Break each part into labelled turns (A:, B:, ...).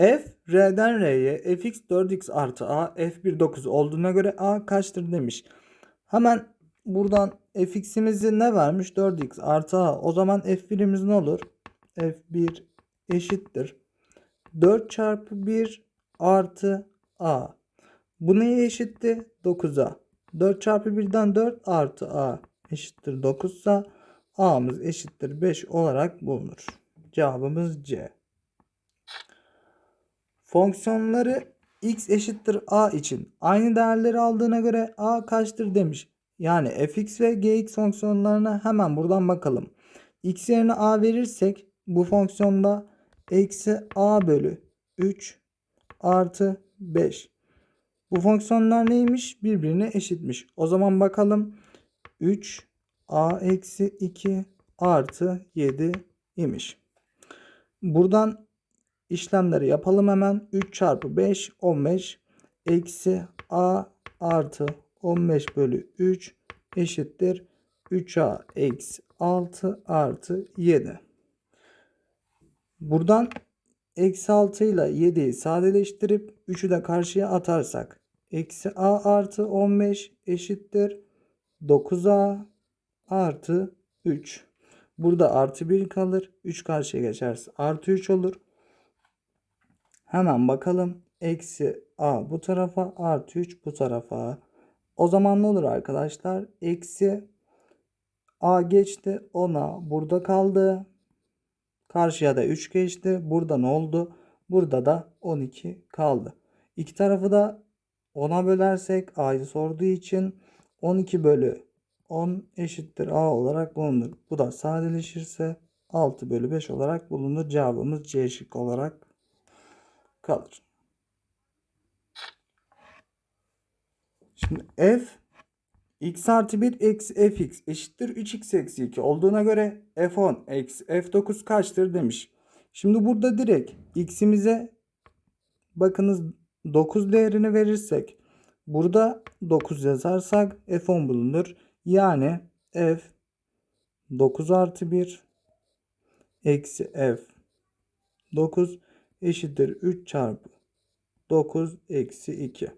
A: F R'den R'ye fx 4x artı a f1 9 olduğuna göre a kaçtır demiş. Hemen buradan fx'imizi ne vermiş? 4x artı a. O zaman f1'imiz ne olur? f1 eşittir. 4 çarpı 1 artı a. Bu neye eşitti? 9'a. 4 çarpı 1'den 4 artı a eşittir 9 ise a'mız eşittir 5 olarak bulunur. Cevabımız C. Fonksiyonları x eşittir a için aynı değerleri aldığına göre a kaçtır demiş. Yani fx ve gx fonksiyonlarına hemen buradan bakalım. x yerine a verirsek bu fonksiyonda eksi a bölü 3 artı 5. Bu fonksiyonlar neymiş? Birbirine eşitmiş. O zaman bakalım. 3 a eksi 2 artı 7 imiş. Buradan işlemleri yapalım hemen. 3 çarpı 5 15 eksi a artı 15 bölü 3 eşittir 3a eksi 6 artı 7. Buradan eksi 6 ile 7'yi sadeleştirip 3'ü de karşıya atarsak eksi a artı 15 eşittir 9a artı 3. Burada artı 1 kalır. 3 karşıya geçerse artı 3 olur. Hemen bakalım. Eksi a bu tarafa artı 3 bu tarafa. O zaman ne olur arkadaşlar? Eksi a geçti. 10a burada kaldı. Karşıya da 3 geçti. Burada ne oldu? Burada da 12 kaldı. İki tarafı da 10'a bölersek a'yı sorduğu için 12 bölü 10 eşittir a olarak bulunur. Bu da sadeleşirse 6 bölü 5 olarak bulunur. Cevabımız C şık olarak kalır. Şimdi f x artı 1 eksi fx eşittir 3x eksi 2 olduğuna göre f10 eksi f9 kaçtır demiş. Şimdi burada direkt x'imize bakınız 9 değerini verirsek burada 9 yazarsak f10 bulunur. Yani f 9 artı 1 eksi f 9 eşittir 3 çarpı 9 eksi 2.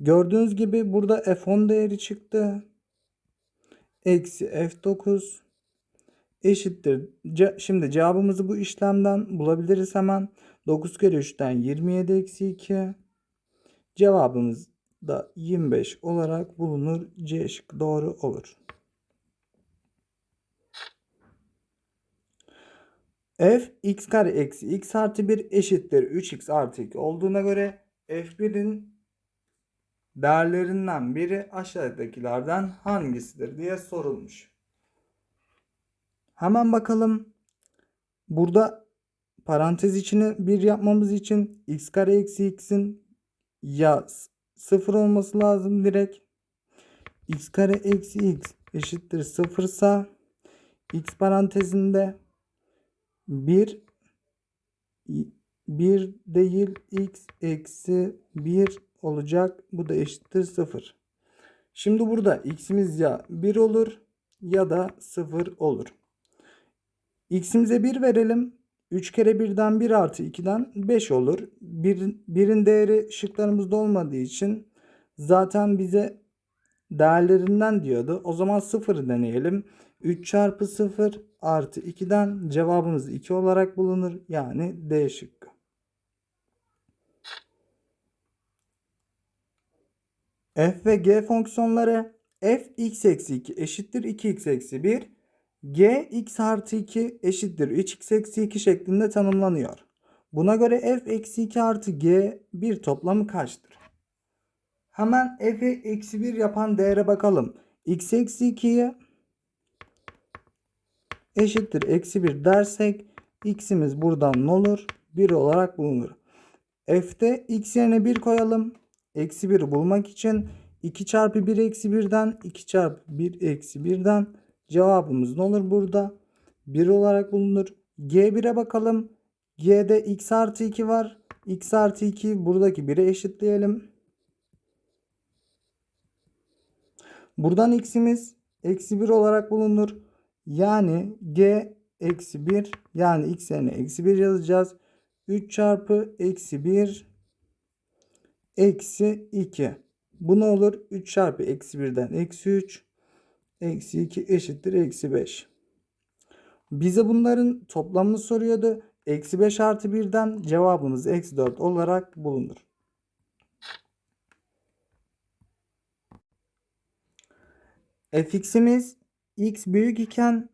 A: Gördüğünüz gibi burada f10 değeri çıktı. Eksi f9 eşittir. Ce Şimdi cevabımızı bu işlemden bulabiliriz hemen. 9 kere 3'ten 27 eksi 2. Cevabımız da 25 olarak bulunur. C şıkkı doğru olur. F x kare eksi x artı 1 eşittir 3x artı 2 olduğuna göre f1'in değerlerinden biri aşağıdakilerden hangisidir diye sorulmuş. Hemen bakalım. Burada parantez içine 1 yapmamız için x kare eksi x'in ya 0 olması lazım direkt. x kare eksi x eşittir 0 ise x parantezinde 1 1 değil x eksi 1 olacak. Bu da eşittir 0. Şimdi burada x'imiz ya 1 olur ya da 0 olur. x'imize 1 verelim. 3 kere 1'den 1 artı 2'den 5 olur. 1, 1'in değeri şıklarımızda olmadığı için zaten bize değerlerinden diyordu. O zaman 0 deneyelim. 3 çarpı 0 artı 2'den cevabımız 2 olarak bulunur. Yani D şıkkı. f ve g fonksiyonları f x eksi 2 eşittir 2x eksi 1 g x artı 2 eşittir 3x eksi 2 şeklinde tanımlanıyor. Buna göre f eksi 2 artı g bir toplamı kaçtır? Hemen f'e eksi 1 yapan değere bakalım. x eksi 2'ye eşittir eksi 1 dersek x'imiz buradan ne olur? 1 olarak bulunur. f'te x yerine 1 koyalım. Eksi 1'i bulmak için 2 çarpı 1 eksi 1'den 2 çarpı 1 eksi 1'den cevabımız ne olur burada? 1 olarak bulunur. G1'e bakalım. G'de x artı 2 var. x artı 2 buradaki 1'e eşitleyelim. Buradan x'imiz eksi 1 olarak bulunur. Yani g eksi 1 yani x yerine eksi 1 yazacağız. 3 çarpı eksi 1 eksi 2. Bu ne olur? 3 çarpı eksi 1'den eksi 3 eksi 2 eşittir eksi 5. Bize bunların toplamını soruyordu. Eksi 5 artı 1'den cevabımız eksi 4 olarak bulunur. fx'imiz x büyük iken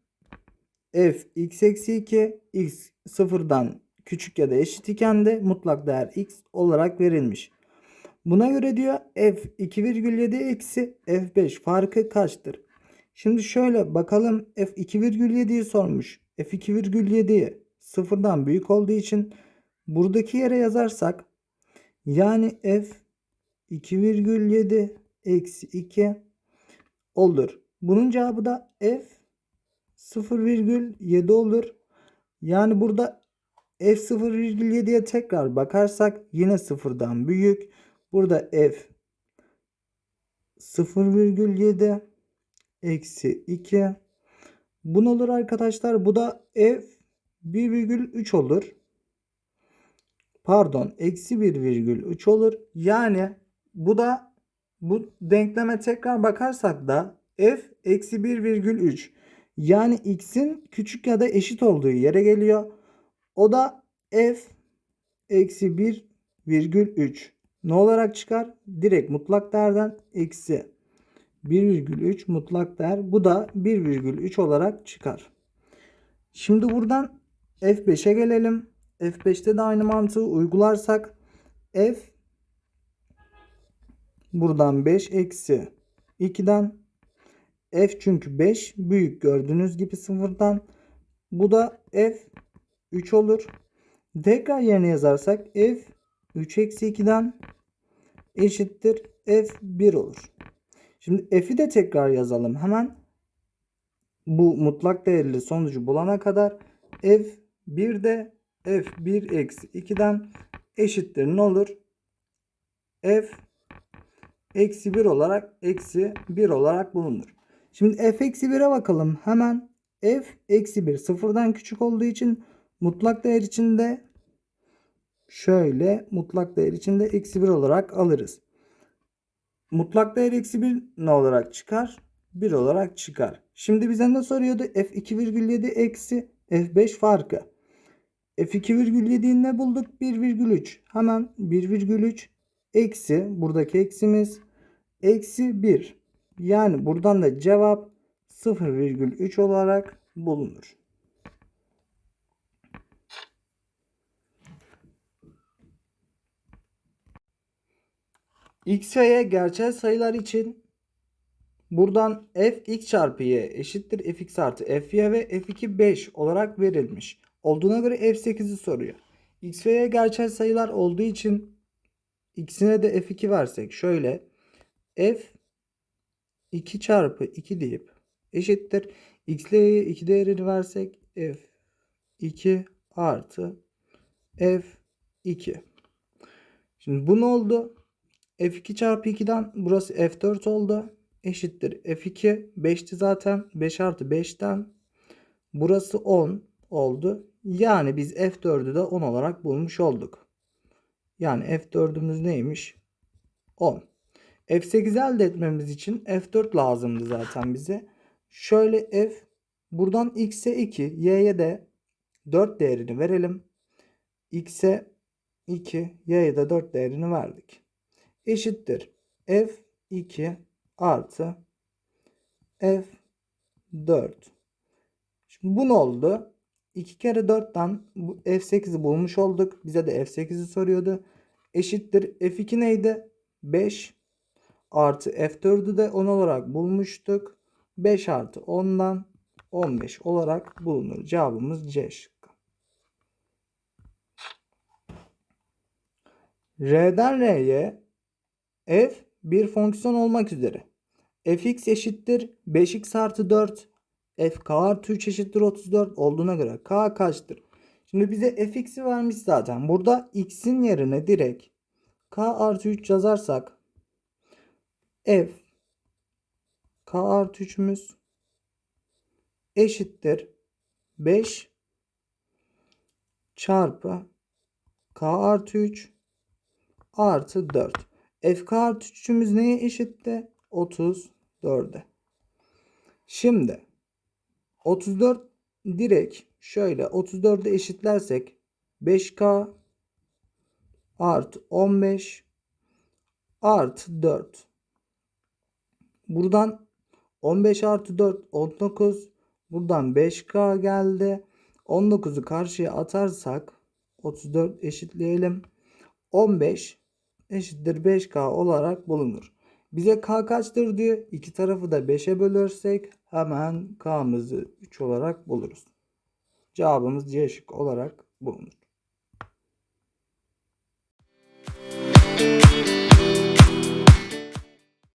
A: f x eksi 2 x sıfırdan küçük ya da eşit iken de mutlak değer x olarak verilmiş. Buna göre diyor f 2,7 eksi f5 farkı kaçtır? Şimdi şöyle bakalım f 2,7'yi sormuş. f 2,7'yi sıfırdan büyük olduğu için buradaki yere yazarsak yani f 2,7 eksi 2 olur. Bunun cevabı da f 0,7 olur. Yani burada f 0,7'ye tekrar bakarsak yine sıfırdan büyük. Burada f 0,7 eksi 2. Bu olur arkadaşlar? Bu da f 1,3 olur. Pardon eksi 1,3 olur. Yani bu da bu denkleme tekrar bakarsak da f eksi 1,3 yani x'in küçük ya da eşit olduğu yere geliyor. O da f eksi 1,3 ne olarak çıkar? Direkt mutlak değerden eksi 1,3 mutlak değer. Bu da 1,3 olarak çıkar. Şimdi buradan F5'e gelelim. F5'te de aynı mantığı uygularsak F buradan 5 eksi 2'den F çünkü 5 büyük gördüğünüz gibi sıfırdan. Bu da F 3 olur. Tekrar yerine yazarsak F 3 eksi 2'den eşittir F1 olur. Şimdi F'i de tekrar yazalım. Hemen bu mutlak değerli sonucu bulana kadar F1 de F1 eksi 2'den eşittir ne olur? F eksi 1 olarak eksi 1 olarak bulunur. Şimdi f eksi 1'e bakalım. Hemen f eksi 1 sıfırdan küçük olduğu için mutlak değer içinde şöyle mutlak değer içinde eksi 1 olarak alırız. Mutlak değer eksi 1 ne olarak çıkar? 1 olarak çıkar. Şimdi bize ne soruyordu? f2,7 eksi f5 farkı. f2,7'yi ne bulduk? 1,3. Hemen 1,3 eksi buradaki eksimiz eksi 1. Yani buradan da cevap 0,3 olarak bulunur. X Y gerçel sayılar için buradan f x çarpı y eşittir fx artı fy ve f2 5 olarak verilmiş. Olduğuna göre f8'i soruyor. X ve y gerçel sayılar olduğu için x'ine de f2 versek şöyle f 2 çarpı 2 deyip eşittir. X ile y'ye 2 değerini versek f 2 artı f 2. Şimdi bu ne oldu? f2 çarpı 2'den burası f4 oldu. Eşittir f2 5'ti zaten. 5 artı 5'ten burası 10 oldu. Yani biz f4'ü de 10 olarak bulmuş olduk. Yani f4'ümüz neymiş? 10. F8 elde etmemiz için F4 lazımdı zaten bize. Şöyle F buradan X'e 2, Y'ye de 4 değerini verelim. X'e 2, Y'ye de 4 değerini verdik. Eşittir. F2 artı F4. Şimdi bu ne oldu? 2 kere 4'ten F8'i bulmuş olduk. Bize de F8'i soruyordu. Eşittir. F2 neydi? 5 artı F4'ü de 10 olarak bulmuştuk. 5 artı 10'dan 15 olarak bulunur. Cevabımız C şıkkı. R'den R'ye f bir fonksiyon olmak üzere fx eşittir 5x artı 4 f k artı 3 eşittir 34 olduğuna göre k kaçtır? Şimdi bize fx'i vermiş zaten. Burada x'in yerine direkt k artı 3 yazarsak f k artı 3'ümüz eşittir 5 çarpı K artı 3 artı 4. FK artı 3'ümüz neye eşitti? 34'e. Şimdi 34 direkt şöyle 34'e eşitlersek 5K artı 15 artı 4. Buradan 15 artı 4 19. Buradan 5K geldi. 19'u karşıya atarsak 34 eşitleyelim. 15 eşittir 5K olarak bulunur. Bize K kaçtır diyor. İki tarafı da 5'e bölersek hemen K'mızı 3 olarak buluruz. Cevabımız C şık olarak bulunur.